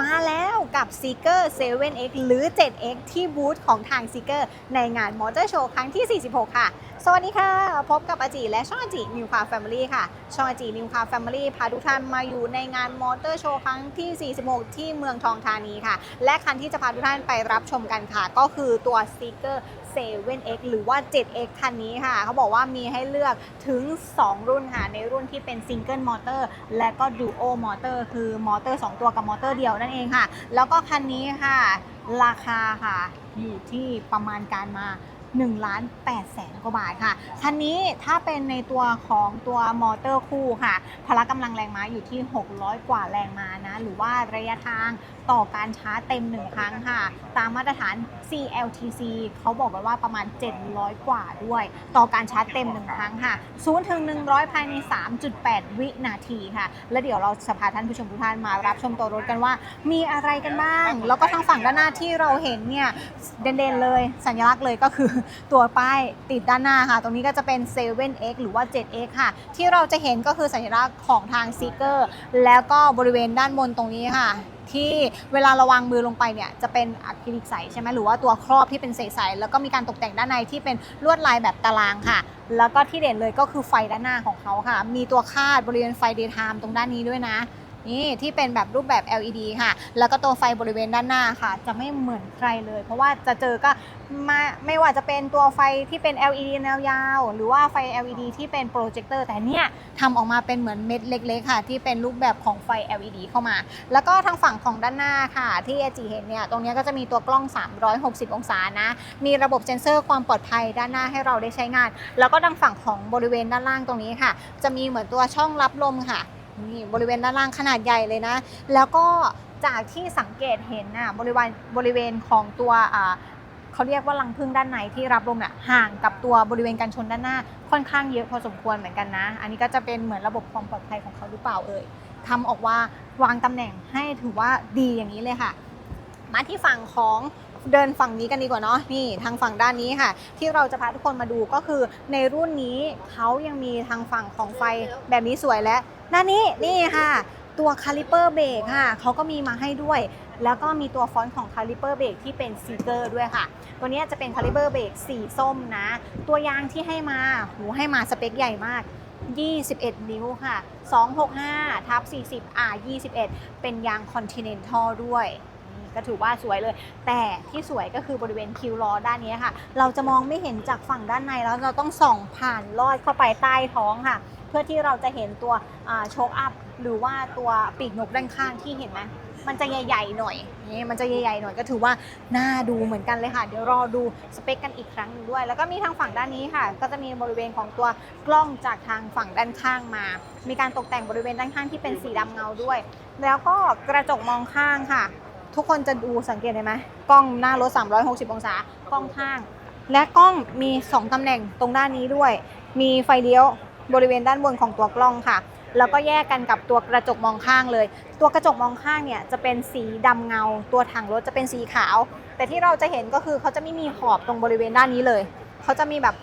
มาแล้วกับ Seeker 7X หรือ 7X ที่บูธของทาง Seeker ในงานมอเตอร์โชว์ครั้งที่ 46 ค่ะ สวัสดีค่ะ พบกับอาจีและช่องอาจีนิวคาแฟมิลี่ค่ะ ช่องอาจีนิวคาแฟมิลี่พาทุกท่านมาอยู่ในงานมอเตอร์โชว์ครั้งที่ 46 ที่เมืองทองธานีค่ะ และคันที่จะพาทุกท่านไปรับชมกันค่ะ ก็คือตัว Seeker 7X หรือว่า 7X คันนี้ค่ะ เขาบอกว่ามีให้เลือกถึง 2 รุ่นค่ะ ในรุ่นที่เป็นซิงเกิลมอเตอร์และก็ดูโอมอเตอร์คือมอเตอร์ 2 ตัวกับมอเตอร์เดียวนั่นเองค่ะ แล้วก็คันนี้ค่ะ ราคาค่ะ อยู่ที่ประมาณการมา 1ล้าน8แสนกว่าบาทค่ะ คันนี้ถ้าเป็นในตัวของตัวมอเตอร์คู่ค่ะ พละกำลังแรงม้าอยู่ที่ 600 กว่าแรงม้านะ หรือว่าระยะทางต่อการชาร์จเต็ม 1 ครั้งค่ะ ตามมาตรฐาน CLTC เขาบอกกันว่าประมาณ 700 กว่าด้วย ต่อการชาร์จเต็ม 1 ครั้งค่ะ0ถึง100 ภายใน 3.8 วินาทีค่ะ แล้วเดี๋ยวเราจะพาท่านผู้ชมทุกท่านมารับชมตัวรถกันว่า มีอะไรกันบ้าง แล้วก็ทางฝั่งด้านหน้าที่เราเห็นเนี่ยเด่นๆเลยสัญลักษณ์เลยก็คือตัวป้ายติดด้านหน้าค่ะ ตรงนี้ก็จะเป็น 7X หรือว่า 7X ค่ะ ที่เราจะเห็นก็คือสัญลักษณ์ของทางซีเกอร์แล้วก็บริเวณด้านบนตรงนี้ค่ะที่เวลาระวางมือลงไปเนี่ยจะเป็นอะคริลิกใสใช่ไหมหรือว่าตัวครอบที่เป็นใสๆแล้วก็มีการตกแต่งด้านในที่เป็นลวดลายแบบตารางค่ะ แล้วก็ที่เด่นเลยก็คือไฟด้านหน้าของเขาค่ะ มีตัวคาดบริเวณไฟเดย์ไทม์ตรงด้านนี้ด้วยนะ นี่ที่เป็นแบบรูปแบบ LED ค่ะ แล้วก็ตัวไฟบริเวณด้านหน้าค่ะ จะไม่เหมือนใครเลย เพราะว่าจะเจอก็มาไม่ว่าจะเป็นตัวไฟที่เป็น LED แนวยาว หรือว่าไฟ LED ที่เป็นโปรเจคเตอร์แต่เนี่ยทำออกมาเป็นเหมือนเม็ดเล็กๆค่ะ ที่เป็นรูปแบบของไฟ LED เข้ามา แล้วก็ทางฝั่งของด้านหน้าค่ะ ที่เอจีเห็นเนี่ยตรงนี้ก็จะมีตัวกล้อง 360 องศานะ มีระบบเซ็นเซอร์ความปลอดภัยด้านหน้าให้เราได้ใช้งาน แล้วก็ทางฝั่งของบริเวณด้านล่างตรงนี้ค่ะ จะมีเหมือนตัวช่องรับลมค่ะ นี่บริเวณด้านล่างขนาดใหญ่เลยนะ แล้วก็จากที่สังเกตเห็นน่ะบริเวณบริเวณของตัวอ่าเขาเรียกว่ารังพึ่งด้านในที่รับลมน่ะห่างกับตัวบริเวณกันชนด้านหน้าค่อนข้างเยอะพอสมควรเหมือนกันนะ อันนี้ก็จะเป็นเหมือนระบบความปลอดภัยของเขาหรือเปล่าเอ่ยทำออกว่าวางตำแหน่งให้ถือว่าดีอย่างนี้เลยค่ะ มาที่ฝั่งของเดินฝั่งนี้กันดีกว่าเนาะนี่ทางฝั่งด้านนี้ค่ะ ที่เราจะพาทุกคนมาดูก็คือในรุ่นนี้เขายังมีทางฝั่งของไฟแบบนี้สวยและ น้านี้นี่ค่ะ ตัวคาลิเปอร์เบรกค่ะเขาก็มีมาให้ด้วย แล้วก็มีตัวฟอนต์ของคาลิเปอร์เบรกที่เป็นซีเกอร์ด้วยค่ะ ตัวนี้จะเป็นคาลิเปอร์เบรกสีส้มนะ ตัวยางที่ให้มาหูให้มาสเปคใหญ่มาก 21 นิ้วค่ะ 265ทับ40 R 21 เป็นยาง Continental ด้วยก็ถือว่าสวยเลย แต่ที่สวยก็คือบริเวณคิวล้อด้านนี้ค่ะ เราจะมองไม่เห็นจากฝั่งด้านในแล้วเราต้องส่องผ่านลอดเข้าไปใต้ท้องค่ะ พื่อที่เราจะเห็นตัวโชคอัพหรือว่าตัวปีกนกด้านข้างที่เห็นไหมมันจะใหญ่ๆหน่อยนี่มันจะใหญ่ๆหน่อยก็ถือว่าน่าดูเหมือนกันเลยค่ะ เดี๋ยวรอดูสเปคกันอีกครั้งหนึงด้วย แล้วก็มีทางฝั่งด้านนี้ค่ะ ก็จะมีบริเวณของตัวกล้องจากทางฝั่งด้านข้างมา มีการตกแต่งบริเวณด้านข้างที่เป็นสีดำเงาด้วย แล้วก็กระจกมองข้างค่ะ ทุกคนจะดูสังเกตเห็นไหมกล้องหน้ารถ 360 องศากล้องข้าง และกล้องมี 2ตำแหน่งตรงด้านนี้ด้วย มีไฟเลี้ยว บริเวณด้านบนของตัวกล้องค่ะ แล้วก็แยกกันกับตัวกระจกมองข้างเลย ตัวกระจกมองข้างเนี่ยจะเป็นสีดำเงา ตัวถังรถจะเป็นสีขาว แต่ที่เราจะเห็นก็คือเขาจะไม่มีขอบตรงบริเวณด้านนี้เลย เขาจะมีแบบ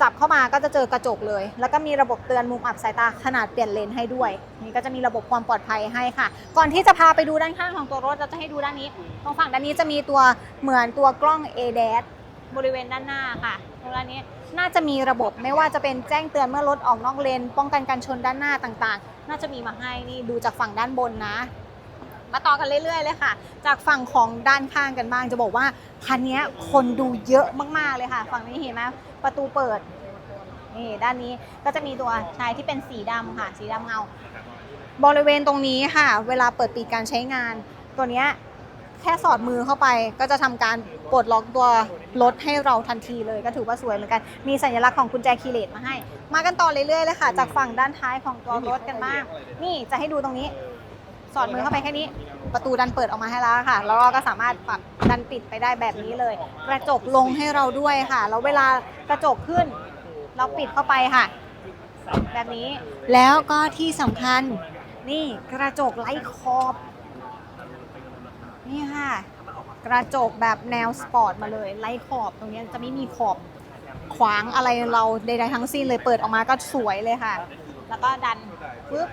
จับเข้ามาก็จะเจอกระจกเลย แล้วก็มีระบบเตือนมุมอับสายตาขนาดเปลี่ยนเลนให้ด้วย นี่ก็จะมีระบบความปลอดภัยให้ค่ะ ก่อนที่จะพาไปดูด้านข้างของตัวรถเราจะให้ดูด้านนี้ตรงฝั่งด้านนี้จะมีตัวเหมือนตัวกล้อง a d a s บริเวณด้านหน้าค่ะตรงด้านนี้น่าจะมีระบบไม่ว่าจะเป็นแจ้งเตือนเมื่อรถออกนอกเลน ป้องกันการชนด้านหน้าต่างๆ น่าจะมีมาให้นี่ดูจากฝั่งด้านบนนะ มาต่อกันเรื่อยๆเลยค่ะ จากฝั่งของด้านข้างกันบ้างจะบอกว่าคันนี้คนดูเยอะมากๆเลยค่ะ ฝั่งนี้เห็นไหมประตูเปิดนี่ด้านนี้ก็จะมีตัวชายที่เป็นสีดำค่ะ สีดำเงา บริเวณตรงนี้ค่ะ เวลาเปิดปิดการใช้งาน ตัวเนี้ยแค่สอดมือเข้าไปก็จะทำการ ปลดล็อกตัวรถให้เราทันทีเลยก็ถือว่าสวยเหมือนกัน มีสัญลักษณ์ของกุญแจคีย์เลสมาให้ มากันต่อเรื่อยๆเลยค่ะ จากฝั่งด้านท้ายของตัวรถกันบ้าง นี่จะให้ดูตรงนี้ สอดมือเข้าไปแค่นี้ ประตูดันเปิดออกมาให้แล้วค่ะ แล้วเราก็สามารถปรับดันปิดไปได้แบบนี้เลย กระจกลงให้เราด้วยค่ะ แล้วเวลากระจกขึ้น เราปิดเข้าไปค่ะ แบบนี้ แล้วก็ที่สำคัญ นี่กระจกไร้ขอบ นี่ค่ะ กระจกแบบแนวสปอร์ตมาเลยไร้ขอบตรงนี้จะไม่มีขอบขวางอะไรเราใดๆทั้งสิ้นเลยเปิดออกมาก็สวยเลยค่ะ แล้วก็ดันปึ๊บ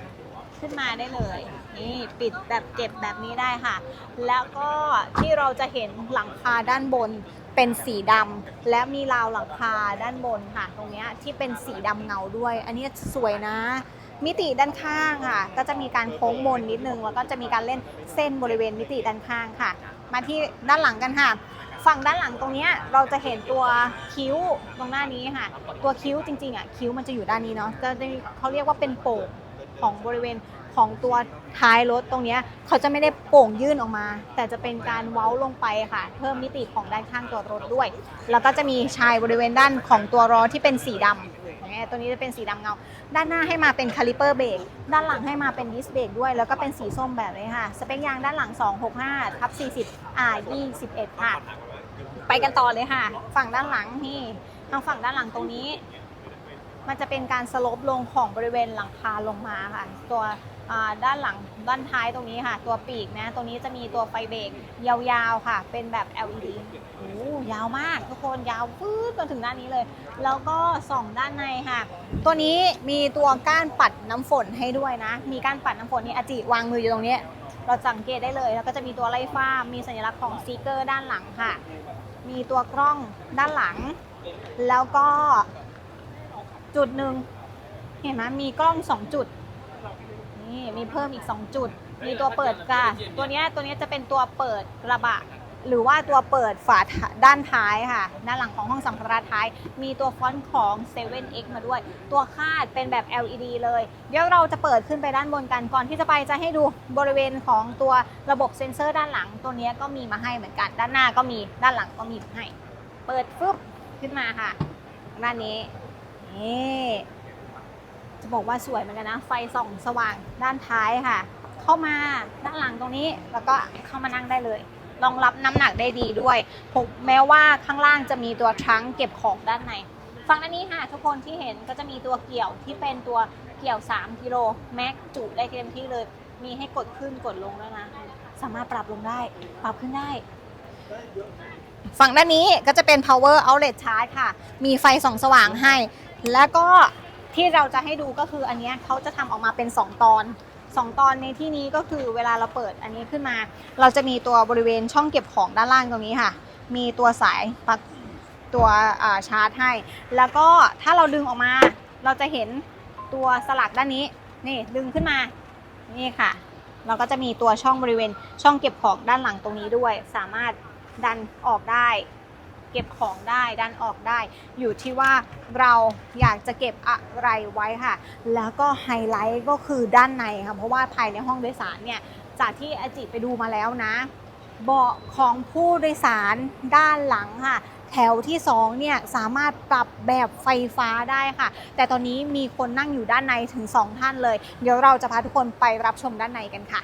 ขึ้นมาได้เลย นี่ปิดแบบเก็บแบบนี้ได้ค่ะ แล้วก็ที่เราจะเห็นหลังคาด้านบนเป็นสีดำและมีราวหลังคาด้านบนค่ะ ตรงนี้ที่เป็นสีดำเงาด้วย อันนี้สวยนะ มิติด้านข้างค่ะ ก็จะมีการโค้งมนนิดนึงแล้วก็จะมีการเล่นเส้นบริเวณมิติด้านข้างค่ะ มาที่ด้านหลังกันค่ะ ฝั่งด้านหลังตรงนี้เราจะเห็นตัวคิ้วตรงหน้านี้ค่ะ ตัวคิ้วจริงๆอะคิ้วมันจะอยู่ด้านนี้เนาะจะเขาเรียกว่าเป็นโป่งของบริเวณของตัวท้ายรถตรงนี้เขาจะไม่ได้โป่งยื่นออกมา แต่จะเป็นการเว้าลงไปค่ะ เพิ่มมิติของด้านข้างตัวรถด้วย แล้วก็จะมีชายบริเวณด้านของตัวล้อที่เป็นสีดำอย่า งเงี้ยตัวนี้จะเป็นสีดำเงา ด้านหน้าให้มาเป็นคาลิเปอร์เบรกด้านหลังให้มาเป็นดิสเบรกด้วย แล้วก็เป็นสีส้มแบบนี้ค่ะ สเปคยางด้านหลัง 265ทับ40 R 21 ค่ะ ไปกันต่อเลยค่ะ ฝั่งด้านหลังนี่ทางฝั่งด้านหลังตรงนี้ มันจะเป็นการสโลปลงของบริเวณหลังคาลงมาค่ะ ตัว ด้านหลังด้านท้ายตรงนี้ค่ะ ตัวปีกนะตรงนี้จะมีตัวไฟเบรกยาวๆค่ะ เป็นแบบ LED โอ้ยาวมากทุกคนยาวฟืดจนถึงด้านนี้เลย แล้วก็ส่องด้านในค่ะ ตัวนี้มีตัวก้านปัดน้ำฝนให้ด้วยนะ มีก้านปัดน้ำฝนนี่อาจิวางมืออยู่ตรงนี้ เราสังเกตได้เลยแล้วก็จะมีตัวไล่ฟ้ามีสัญลักษณ์ของสติเกอร์ด้านหลังค่ะ มีตัวกล้องด้านหลัง แล้วก็จุดหนึ่งเห็นไหมมีกล้องสองจุด เพิ่มอีก 2 จุด มีตัวเปิดค่ะ ตัวเนี้ยตัวเนี้ยจะเป็นตัวเปิดกระบะ หรือว่าตัวเปิดฝาท้ายด้านท้ายค่ะ ด้านหลังของห้องสัมภาระท้าย มีตัวฟอนต์ของ 7X มาด้วย ตัวคาดเป็นแบบ LED เลย เดี๋ยวเราจะเปิดขึ้นไปด้านบนกัน ก่อนที่จะไปจะให้ดูบริเวณของตัวระบบเซ็นเซอร์ด้านหลัง ตัวเนี้ยก็มีมาให้เหมือนกัน ด้านหน้าก็มี ด้านหลังก็มีมาให้ เปิดฟึบขึ้นมาค่ะ ด้านนี้นี่ จะบอกว่าสวยเหมือนกันนะ ไฟส่องสว่างด้านท้ายค่ะ เข้ามาด้านหลังตรงนี้แล้วก็เข้ามานั่งได้เลยรองรับน้ำหนักได้ดีด้วยผมแม้ว่าข้างล่างจะมีตัวทรังก์เก็บของด้านในฝั่งด้านนี้ค่ะ ทุกคนที่เห็นก็จะมีตัวเกี่ยวที่เป็นตัวเกี่ยว 3กิโลแม็กจุได้เต็มที่เลย มีให้กดขึ้นกดลงแล้วนะ สามารถปรับลงได้ ปรับขึ้นได้ ฝั่งด้านนี้ก็จะเป็น power outlet charge ค่ะ มีไฟส่องสว่างให้ แล้วก็ ที่เราจะให้ดูก็คืออันนี้เขาจะทำออกมาเป็น 2 ตอน 2 ตอนในที่นี้ก็คือเวลาเราเปิดอันนี้ขึ้นมา เราจะมีตัวบริเวณช่องเก็บของด้านล่างตรงนี้ค่ะ มีตัวสายปลั๊กตัวชาร์จให้ แล้วก็ถ้าเราดึงออกมา เราจะเห็นตัวสลักด้านนี้ นี่ดึงขึ้นมา นี่ค่ะ เราก็จะมีตัวช่องบริเวณช่องเก็บของด้านหลังตรงนี้ด้วย สามารถดันออกได้ เก็บของได้ดันออกได้ อยู่ที่ว่าเราอยากจะเก็บอะไรไว้ค่ะ แล้วก็ไฮไลท์ก็คือด้านในค่ะเพราะว่าภายในห้องโดยสารเนี่ยจากที่อาจิไปดูมาแล้วนะ เบาะของผู้โดยสารด้านหลังค่ะแถวที่2เนี่ยสามารถปรับแบบไฟฟ้าได้ค่ะ แต่ตอนนี้มีคนนั่งอยู่ด้านในถึง 2 ท่านเลย เดี๋ยวเราจะพาทุกคนไปรับชมด้านในกันค่ะ